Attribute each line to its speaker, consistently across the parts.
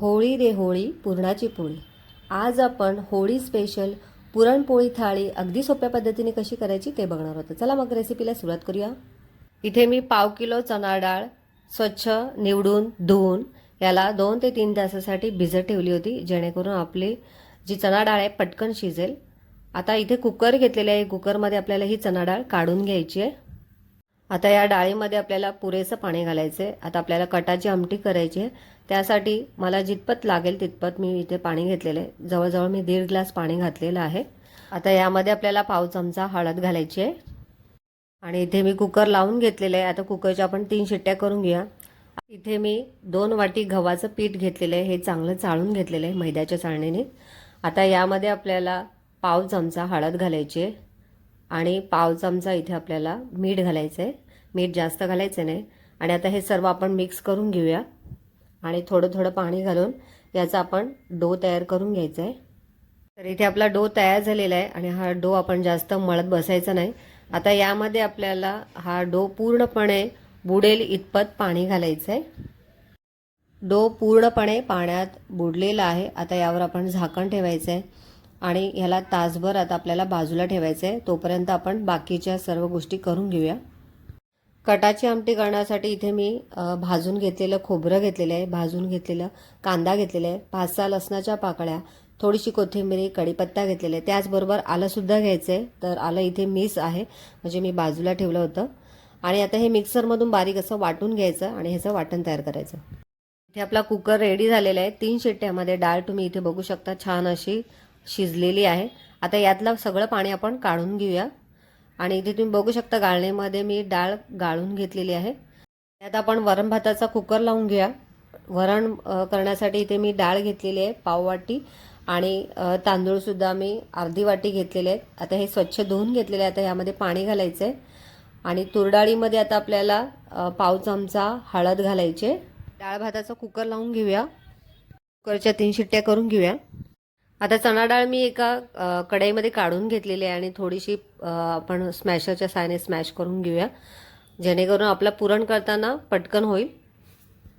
Speaker 1: होळी रे होळी पुरणाची पोळी. आज आपण होळी स्पेशल पुरणपोळी थाळी अगदी सोप्या पद्धतीने कशी करायची ते बघणार होतं चला मग रेसिपीला सुरुवात करूया. इथे मी पाव किलो चणा डाळ स्वच्छ निवडून धुवून याला दोन ते तीन तासासाठी भिजत ठेवली होती जेणेकरून आपली जी चणा डाळ आहे पटकन शिजेल. आता इथे कुकर घेतलेले आहे. कुकरमध्ये आपल्याला ही चणा डाळ काढून घ्यायची आहे. आता या डाळीमध्ये आपल्याला पुरेसं पाणी घालायचं आहे आता आपल्याला कटाची आमटी करायची आहे. त्यासाठी मला जितपत लागेल तितपत मी इथे पाणी घेतलेलं आहे. जवळजवळ मी दीड ग्लास पाणी घातलेलं आहे. आता यामध्ये आपल्याला पाव चमचा हळद घालायची आहे. आणि इथे मी कुकर लावून घेतलेलं आहे. आता कुकरच्या आपण तीन शिट्ट्या करून घेऊया. इथे मी दोन वाटी गव्हाचं पीठ घेतलेलं आहे. हे चांगलं चाळून घेतलेलं आहे मैद्याच्या चाळणीने. आता यामध्ये आपल्याला पाव चमचा हळद घालायची आहे. आणि पाव चमचा इथे आपल्याला मीठ घालायचं आहे मीठ जास्त घालायचं नाही. आणि आता हे सर्व आपण मिक्स करून घेऊया. आणि थोडं थोडं पाणी घालून याचा आपण डो तयार करून घ्यायचा आहे तर इथे आपला डो तयार झालेला आहे आणि हा डो आपण जास्त मळत बसायचा नाही. आता यामध्ये आपल्याला हा डो पूर्णपणे बुडेल इतपत पाणी घालायचं आहे डो पूर्णपणे पाण्यात बुडलेला आहे. आता यावर आपण झाकण ठेवायचं आहे आणि ह्याला तासभर आता आपल्याला बाजूला ठेवायचं आहे तोपर्यंत आपण बाकीच्या सर्व गोष्टी करून घेऊया. कटाची आमटी करण्यासाठी इथे मी भाजून घेतलेलं खोबरं घेतलेलं आहे. भाजून घेतलेलं कांदा घेतलेला आहे. पाच सहा लसणाच्या पाकळ्या थोडीशी कोथिंबिरी कढीपत्ता घेतलेला आहे. त्याचबरोबर आलंसुद्धा घ्यायचं आहे तर आलं इथे मिस आहे. म्हणजे मी बाजूला ठेवलं होतं. आणि आता हे मिक्सरमधून बारीक असं वाटून घ्यायचं आणि ह्याचं वाटण तयार करायचं. इथे आपला कुकर रेडी झालेला आहे. तीन शिट्ट्यामध्ये डाळ तुम्ही इथे बघू शकता. छान अशी शिजलेली आहे. आता यातलं सगळं पाणी आपण काढून घेऊया. आणि इथे तुम्ही बघू शकता गाळणीमध्ये मी डाळ गाळून घेतलेली आहे. त्यात आपण वरण भाताचा कुकर लावून घेऊया. वरण करण्यासाठी इथे मी डाळ घेतलेली आहे पाववाटी आणि तांदूळसुद्धा मी अर्धी वाटी घेतलेले आहेत. आता हे स्वच्छ धुवून घेतलेले आहे. आता यामध्ये पाणी घालायचं आहे आणि तुरडाळीमध्ये आता आपल्याला पाव चमचा हळद घालायचे डाळ भाताचा कुकर लावून घेऊया. कुकरच्या तीन शिट्ट्या करून घेऊया. आता चणा डाळ मी एका कढईमध्ये काढून घेतलेली आहे आणि थोडीशी आपण स्मॅशरच्या साहाय्याने स्मॅश करून घेऊया. जेणेकरून आपलं पुरण करताना पटकन होईल.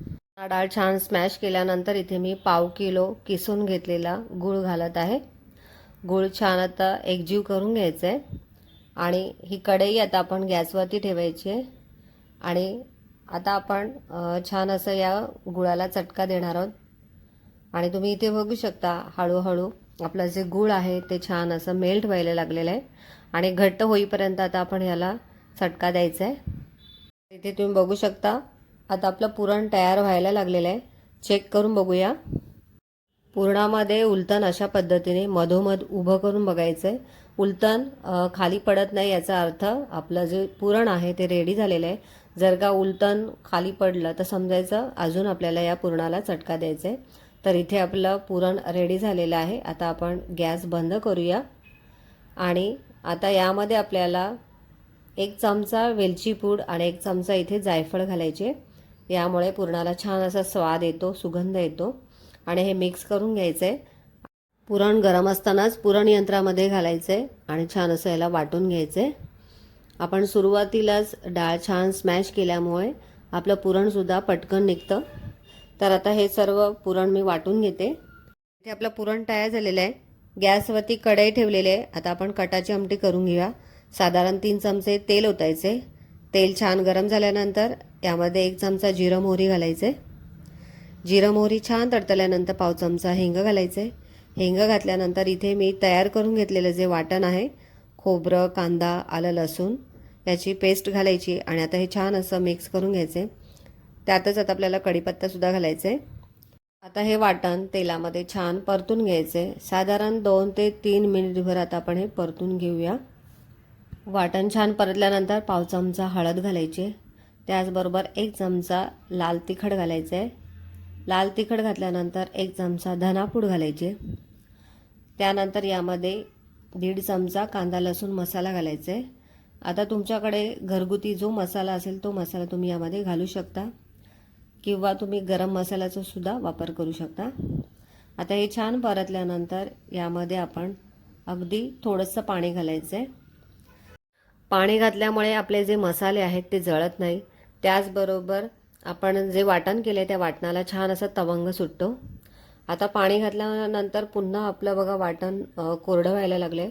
Speaker 1: चणा डाळ छान स्मॅश केल्यानंतर इथे मी पाव किलो किसून घेतलेला गूळ घालत आहे. गूळ छान आता एकजीव करून घ्यायचं आहे. आणि ही कढई आता आपण गॅसवरती ठेवायची आहे. आणि आता आपण छान असं या गुळाला चटका देणार आहोत. आणि तुम्ही इथे बघू शकता हळूहळू आपलं जे गूळ आहे ते छान असं मेल्ट व्हायला लागलेलं आहे. आणि घट्ट होईपर्यंत आता आपण ह्याला चटका द्यायचा आहे. इथे तुम्ही बघू शकता आता आपलं पुरण तयार व्हायला लागलेलं आहे. चेक करून बघूया. पुरणामध्ये उलटण अशा पद्धतीने मधोमध उभं करून बघायचं आहे उलटण खाली पडत नाही याचा अर्थ आपलं जे पुरण आहे ते रेडी झालेलं आहे. जर का उलटण खाली पडलं तर समजायचं अजून आपल्याला या पुरणाला चटका द्यायचा आहे तर इथे आपलं पुरण रेडी झालेलं आहे. आता आपण गॅस बंद करूया. आणि आता यामध्ये आपल्याला एक चमचा वेलची पूड आणि एक चमचा इथे जायफळ घालायचे. यामुळे पुरणाला छान असा स्वाद येतो सुगंध येतो. आणि हे मिक्स करून घ्यायचं. आहे पुरण गरम असतानाच पुरण यंत्रामध्ये घालायचं आहे आणि छान असं याला वाटून घ्यायचं. आहे आपण सुरुवातीलाच डाळ छान स्मॅश केल्यामुळे आपलं पुरणसुद्धा पटकन निघतं. तर आता हे सर्व पुरण मी वाटून घेते. इथे आपलं पुरण तयार झालेलं आहे. गॅसवरती कढई ठेवलेली आहे. आता आपण कटाची आमटी करून घेऊया. साधारण तीन चमचे तेल ओतायचे. तेल छान गरम झाल्यानंतर त्यामध्ये एक चमचा जिरं मोहरी घालायचे. जिरं मोहरी छान तडतल्यानंतर पाव चमचा हिंग घालायचे. हिंग घातल्यानंतर इथे मी तयार करून घेतलेलं जे वाटण आहे खोबरं कांदा आलं लसूण याची पेस्ट घालायची आणि आता हे छान असं मिक्स करून घ्यायचे. त्यातच आता आपल्याला कढीपत्तासुद्धा घालायचा आहे आता हे वाटण तेलामध्ये छान परतून घ्यायचे साधारण दोन ते तीन मिनिटभर आता आपण हे परतून घेऊया. वाटण छान परतल्यानंतर पाव चमचा हळद घालायची. त्याचबरोबर एक चमचा लाल तिखट घालायचं आहे लाल तिखट घातल्यानंतर एक चमचा धनापूड घालायचे. त्यानंतर यामध्ये दीड चमचा कांदा लसूण मसाला घालायचा आहे आता तुमच्याकडे घरगुती जो मसाला असेल तो मसाला तुम्ही यामध्ये घालू शकता. किंवा तुम्ही गरम मसाल्याचा सुद्धा वापर करू शकता. आता हे छान परतल्यानंतर यामध्ये आपण अगदी थोडंसं पाणी घालायचं आहे पाणी घातल्यामुळे आपले जे मसाले आहेत ते जळत नाही. त्याचबरोबर आपण जे वाटण केले त्या वाटणाला छान असं तवंग सुटतो. आता पाणी घातल्यानंतर पुन्हा आपलं बघा वाटण कोरडं व्हायला लागले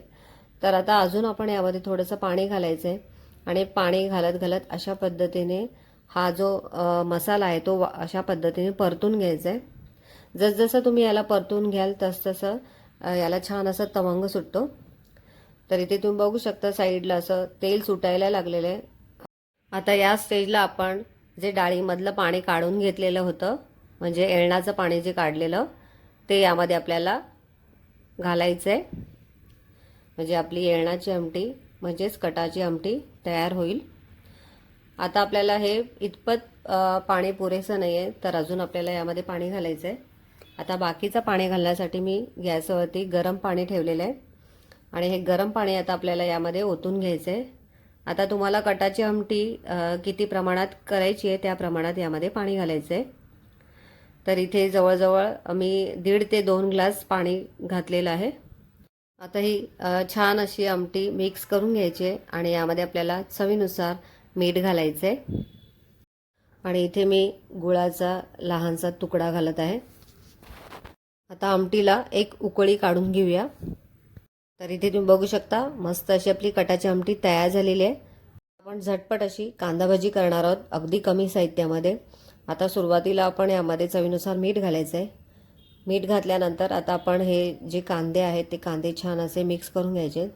Speaker 1: तर आता अजून आपण यामध्ये थोडंसं पाणी घालायचं आहे आणि पाणी घालत घालत अशा पद्धतीने हा जो मसाला आहे तो वा- अशा पद्धतीने परतून घ्यायचा आहे जसजसं तुम्ही याला परतून घ्याल तसतसं याला छान असं तवंग सुटतो. तर इथे तुम्ही बघू शकता साईडला असं तेल सुटायला लागलेलं आहे आता या स्टेजला आपण जे डाळीमधलं पाणी काढून घेतलेलं होतं म्हणजे येळणाचं पाणी जे काढलेलं ते यामध्ये आपल्याला घालायचं आहे म्हणजे आपली येळणाची आमटी म्हणजेच कटाची आमटी तयार होईल. आता आपल्याला हे इतपत पाणी पुरेसं नाही आहे तर अजून आपल्याला यामध्ये पाणी घालायचं आहे आता बाकीचं पाणी घालण्यासाठी मी गॅसवरती गरम पाणी ठेवलेलं आहे. आणि हे गरम पाणी आता आपल्याला यामध्ये ओतून घ्यायचं आहे आता तुम्हाला कटाची आमटी किती प्रमाणात करायची आहे त्या प्रमाणात यामध्ये पाणी घालायचं आहे तर इथे जवळजवळ मी दीड ते दोन ग्लास पाणी घातलेलं आहे. आता ही छान अशी आमटी मिक्स करून घ्यायची आहे. आणि यामध्ये आपल्याला चवीनुसार मीठ घालायचं आहे आणि इथे मी गुळाचा लहानसा तुकडा घालत आहे. आता आमटीला एक उकळी काढून घेऊया. तर इथे तुम्ही बघू शकता मस्त अशी आपली कटाची आमटी तयार झालेली आहे. आपण झटपट अशी कांदा भाजी करणार आहोत अगदी कमी साहित्यामध्ये. आता सुरुवातीला आपण यामध्ये चवीनुसार मीठ घालायचं आहे मीठ घातल्यानंतर आता आपण हे जे कांदे आहेत ते कांदे छान असे मिक्स करून घ्यायचे.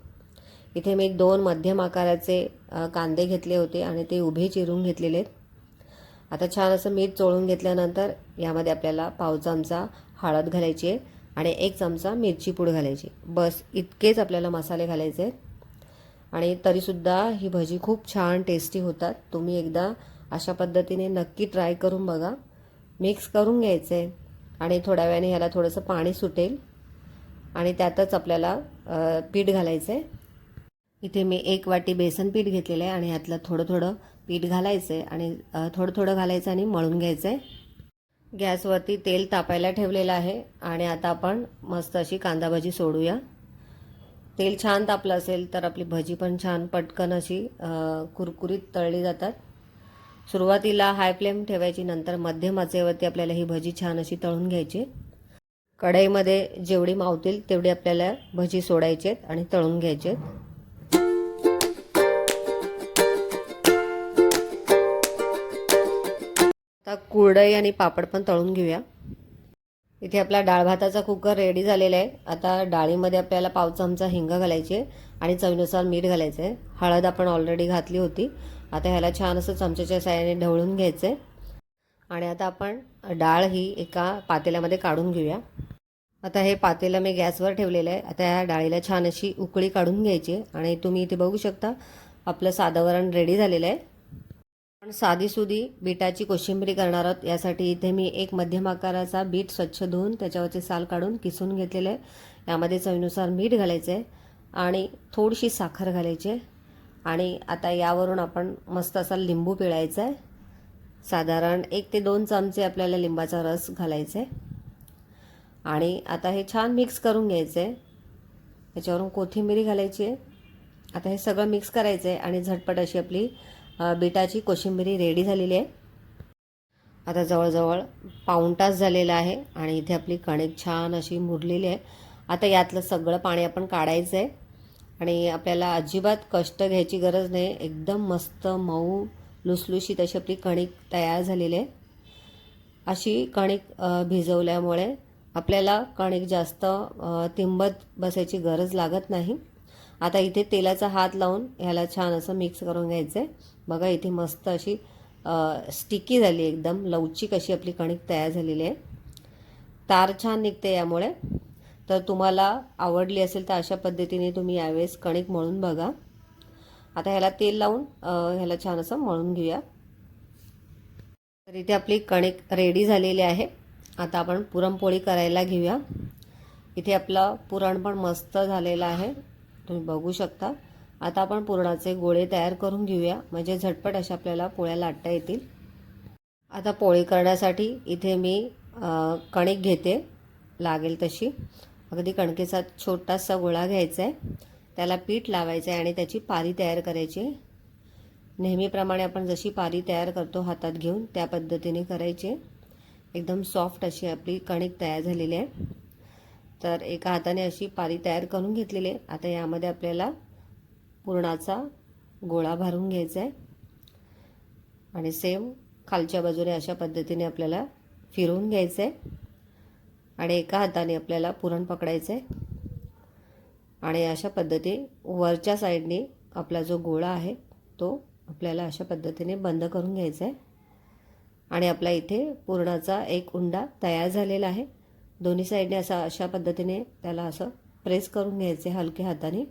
Speaker 1: इथे मी दोन मध्यम आकाराचे कांदे घेतले होते आणि ते उभे चिरून घेतलेले आहेत. आता छान असं मीठ चोळून घेतल्यानंतर यामध्ये आपल्याला पाव चमचा हळद घालायची आहे आणि एक चमचा मिरची पूड घालायची. बस इतकेच आपल्याला मसाले घालायचे आहेत. आणि तरीसुद्धा ही भजी खूप छान टेस्टी होतात. तुम्ही एकदा अशा पद्धतीने नक्की ट्राय करून बघा. मिक्स करून घ्यायचं. आहे आणि थोड्या वेळाने ह्याला थोडंसं पाणी सुटेल. आणि त्यातच आपल्याला पीठ घालायचं आहे इथे मी एक वाटी बेसन पीठ घेतलेलं आहे आणि ह्यातलं थोडं थोडं पीठ घालायचं आहे आणि थोडं थोडं घालायचं आणि मळून घ्यायचं आहे गॅसवरती तेल तापायला ठेवलेलं आहे आणि आता आपण मस्त अशी कांदा भजी सोडूया. तेल छान तापलं असेल तर आपली भजी पण छान पटकन अशी कुरकुरीत तळली जातात. सुरुवातीला हाय फ्लेम ठेवायची नंतर मध्यम आचेवरती आपल्याला ही भजी छान अशी तळून घ्यायची. कढईमध्ये जेवढी मावतील तेवढी आपल्याला भजी सोडायची आहेत आणि तळून घ्यायचे आहेत आता कुरडई आणि पापड पण तळून घेऊया. इथे आपला डाळ भाताचा कुकर रेडी झालेला आहे. आता डाळीमध्ये आपल्याला पाव चमचा हिंग घालायची आणि चवीनुसार मीठ घालायचं आहे. हळद आपण ऑलरेडी घातली होती. आता ह्याला छान असं चमच्याच्या साह्याने ढवळून घ्यायचं आहे आणि आता आपण डाळ ही एका पातेल्यामध्ये काढून घेऊया. आता हे पातेलं मी गॅसवर ठेवलेलं आहे. आता ह्या डाळीला छान अशी उकळी काढून घ्यायची आहे. आणि तुम्ही इथे बघू शकता आपलं साधं वरण रेडी झालेलं आहे. आपण साधीसुधी बीटाची कोशिंबरी करणार आहोत. यासाठी इथे मी एक मध्यम आकाराचा बीट स्वच्छ धुवून त्याच्यावरचे साल काढून किसून घेतलेलं आहे. यामध्ये चवीनुसार मीठ घालायचं आहे आणि थोडीशी साखर घालायची आहे. आणि आता यावरून आपण मस्त असा लिंबू पिळायचा आहे. साधारण एक ते दोन चमचे आपल्याला लिंबाचा रस घालायचा आहे. आणि आता हे छान मिक्स करून घ्यायचं आहे. त्याच्यावरून कोथिंबिरी घालायची आहे. आता हे सगळं मिक्स करायचं आहे आणि झटपट अशी आपली बिटाची कोशिंबिरी रेडी झालेली आहे. आता जवळजवळ पाऊण तास झालेला आहे आणि इथे आपली कणिक छान अशी मुरलेली आहे. आता यातलं सगळं पाणी आपण काढायचं आहे. आणि आपल्याला अजिबात कष्ट घ्यायची गरज नाही. एकदम मस्त मऊ लुसलुशीत अशी आपली कणिक तयार झालेली आहे. अशी कणिक भिजवल्यामुळे आपल्याला कणिक जास्त तिंबत बसायची गरज लागत नाही. आता इथे तेलाचा हात लावून ह्याला छान असं मिक्स करून घ्यायचं आहे बघा इथे मस्त अशी स्टिकी झाली एकदम. लवचिक अशी आपली कणिक तयार झालेली आहे. तार छान निघते यामुळे. तर तुम्हाला आवडली असेल तर अशा पद्धतीने तुम्ही यावेळेस कणिक मळून बघा. आता ह्याला तेल लावून ह्याला छान असं मळून घेऊया. तर इथे आपली कणिक रेडी झालेली आहे. आता आपण पुरणपोळी करायला घेऊया. इथे आपलं पुरण पण मस्त झालेलं आहे. तुम्ही बघू शकता. आता आपण पुरणाचे गोळे तयार करून घेऊया. म्हणजे झटपट अशा आपल्याला पोळ्या लाटता येतील. आता पोळी करण्यासाठी इथे मी कणिक घेते. लागेल तशी. अगदी कणकेचा छोटासा गोळा घ्यायचा आहे त्याला पीठ लावायचं आहे आणि त्याची पारी तयार करायची. आहे नेहमीप्रमाणे आपण जशी पारी तयार करतो हातात घेऊन त्या पद्धतीने करायची. एकदम सॉफ्ट अशी आपली कणिक तयार झालेली आहे. तर एका हाताने अशी पारी तयार करून घेतलेली आहे. आता यामध्ये आपल्याला पुरणाचा गोळा भरून घ्यायचा आहे. आणि सेम खालच्या बाजूने अशा पद्धतीने आपल्याला फिरवून घ्यायचं आहे. आणि एका हाताने आपल्याला पुरण पकडायचं आहे. आणि अशा पद्धती वरच्या साईडने आपला जो गोळा आहे तो आपल्याला अशा पद्धतीने बंद करून घ्यायचा आहे. आणि आपला इथे पुरणाचा एक उंडा तयार झालेला आहे. दोन्ही साईडने असा अशा पद्धतीने त्याला असं प्रेस करून घ्यायचे हलक्या हाताने.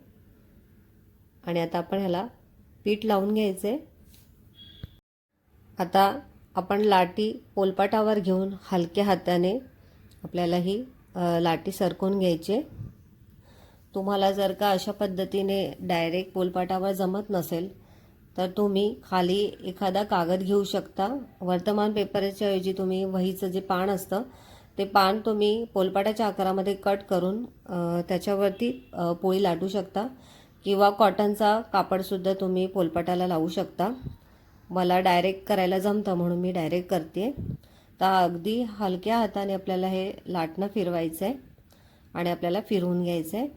Speaker 1: आणि आता आपण ह्याला पीठ लावून घ्यायचे. आता आपण लाटी पोलपाटावर घेऊन हलक्या हाताने आपल्याला ही लाटी सरकवून घ्यायची. तुम्हाला जर का अशा पद्धतीने डायरेक्ट पोलपाटावर जमत नसेल तर तुम्ही खाली एखादा कागद घेऊ शकता. वर्तमान पेपरच्या ऐवजी तुम्ही वहीचं जे पान असतं ते पान तुम्ही पोलपाटाच्या आकारामध्ये कट करून त्याच्यावरती पोळी लाटू शकता किंवा कॉटनचा कापडसुद्धा तुम्ही पोलपाटाला लावू शकता. मला डायरेक्ट करायला जमतं म्हणून मी डायरेक्ट करते. तर अगदी हलक्या हाताने आपल्याला हे लाटणं फिरवायचं आहे आणि आपल्याला फिरवून घ्यायचं आहे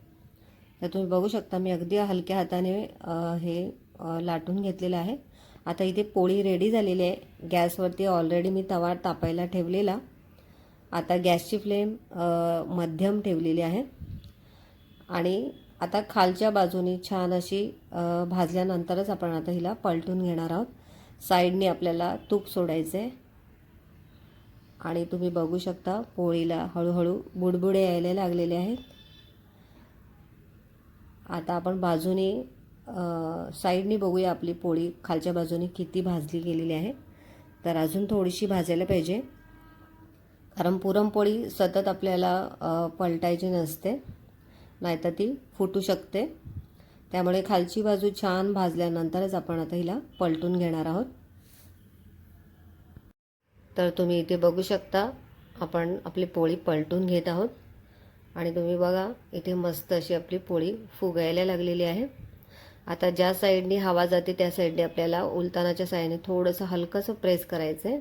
Speaker 1: तर तुम्ही बघू शकता मी अगदी हलक्या हाताने हे लाटून घेतलेलं आहे. आता इथे पोळी रेडी झालेली आहे. गॅसवरती ऑलरेडी मी तवा तापायला ठेवलेला. आता गॅसची फ्लेम मध्यम ठेवलेली आहे. आणि आता खालच्या बाजूने छान अशी भाजल्यानंतरच आपण आता हिला पलटून घेणार आहोत. साईडने आपल्याला तूप सोडायचं आहे आणि तुम्ही बघू शकता पोळीला हळूहळू बुडबुडे यायला लागलेले आहेत. आता आपण बाजूने साईडने बघूया आपली पोळी खालच्या बाजूने किती भाजली गेलेली आहे. तर अजून थोडीशी भाजायला पाहिजे. कारण पुरणपोळी सतत आपल्याला पलटायची नसते नाहीतर ती फुटू शकते. त्यामुळे खालची बाजू छान भाजल्यानंतरच आपण आता हिला पलटून घेणार आहोत. तर तुम्ही इथे बघू शकता आपण आपली पोळी पलटून घेत आहोत. आणि तुम्ही बघा इथे मस्त अशी आपली पोळी फुगायला लागलेली आहे. आता ज्या साईडनी हवा जाते त्या साईडने आपल्याला उलतानाच्या साह्याने थोडंसं हलकंसं प्रेस करायचं आहे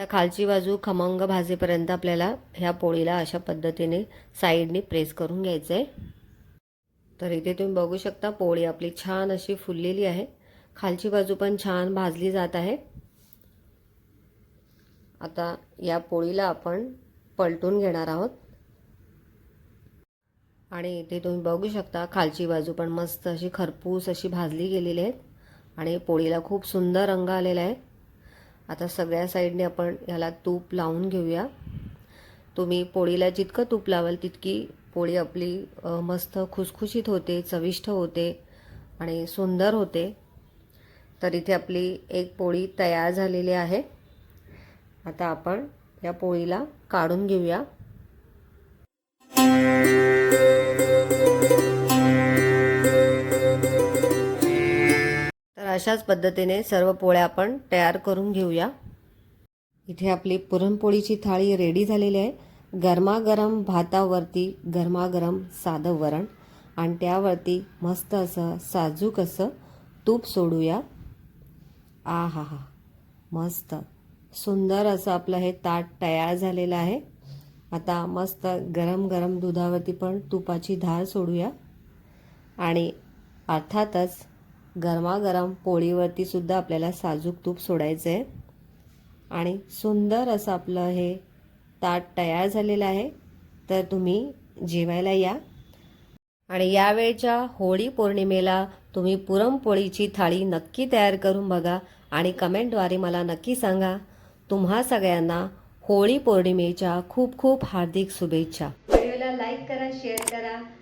Speaker 1: आता खालची बाजू खमंग भाजेपर्यंत आपल्याला ह्या पोळीला अशा पद्धतीने साईडने प्रेस करून घ्यायचं आहे तर इथे तुम्ही बघू शकता पोळी आपली छान अशी फुललेली आहे. खालची बाजू पण छान भाजली जात आहे. आता या पोळीला आपण पलटून घेणार आहोत. आणि इथे तुम्ही बघू शकता खालची बाजू पण मस्त अशी खरपूस अशी भाजली गेलेली आहेत आणि पोळीला खूप सुंदर रंग आलेला आहे. आता सगळ्या साईडने आपण ह्याला तूप लावून घेऊया. तुम्ही पोळीला जितकं तूप लावाल तितकी पोळी आपली मस्त खुसखुशीत होते चविष्ट होते आणि सुंदर होते. तर इथे आपली एक पोळी तयार झालेली आहे. आता आपण या पोळीला काढून घेऊया. अशाच पद्धतीने सर्व पोळ्या आपण तयार करून घेऊया. इथे आपली पुरणपोळीची थाळी रेडी झालेली आहे. गरमागरम भातावरती गरमागरम साधं वरण आणि त्यावरती मस्त असं साजूक असं तूप सोडूया. आ हा हा मस्त. सुंदर असं आपलं हे ताट तयार झालेलं आहे. आता मस्त गरम गरम दुधावरती पण तुपाची धार सोडूया. आणि अर्थातच गरमागरम पोळीवरती सुद्धा आपल्याला साजूक तूप सोडायचं आहे आणि सुंदर असं आपलं हे ताट तयार झालेलं आहे. तर तुम्ही जेवायला या. आणि यावेळच्या होळी पौर्णिमेला तुम्ही पुरणपोळीची थाळी नक्की तयार करून बघा आणि कमेंटद्वारे मला नक्की सांगा. तुम्हा सगळ्यांना होळी पौर्णिमेच्या खूप खूप हार्दिक शुभेच्छा. व्हिडिओला लाईक करा शेअर करा.